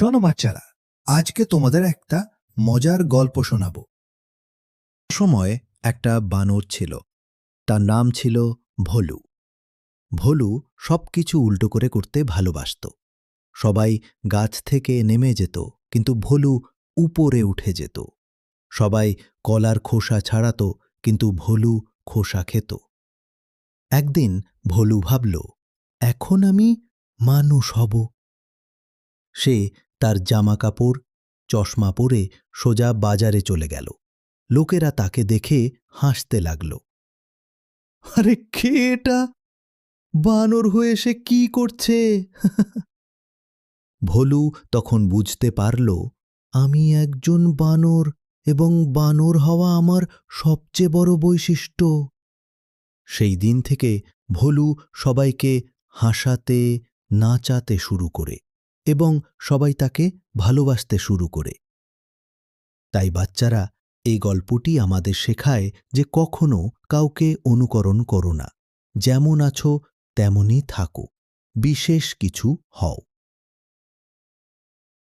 শোনো বাচ্চারা, আজকে তোমাদের একটা মজার গল্প শোনাব। সময় একটা বানর ছিল, তার নাম ছিল ভলু। ভোলু সব কিছু উল্টো করে করতে ভালোবাসত। সবাই গাছ থেকে নেমে যেত, কিন্তু ভলু উপরে উঠে যেত। সবাই কলার খোসা ছাড়াত, কিন্তু ভোলু খোসা খেত। একদিন ভোলু ভাবল, এখন আমি মানুষ হব। সে তার জামাকাপড়, চশমা পরে সোজা বাজারে চলে গেল। লোকেরা তাকে দেখে হাসতে লাগল। আরে কে এটা? বানর হয়ে সে কি করছে? ভোলু তখন বুঝতে পারল, আমি একজন বানর এবং বানর হওয়া আমার সবচেয়ে বড় বৈশিষ্ট্য। সেই দিন থেকে ভোলু সবাইকে হাসাতে, নাচাতে শুরু করে। এবং সবাই তাকে ভালোবাসতে শুরু করে। তাই বাচ্চারা এই গল্পটি আমাদের শেখায় যে কখনো কাউকে অনুকরণ করো না, যেমন আছো তেমনই থাকো। বিশেষ কিছু হও।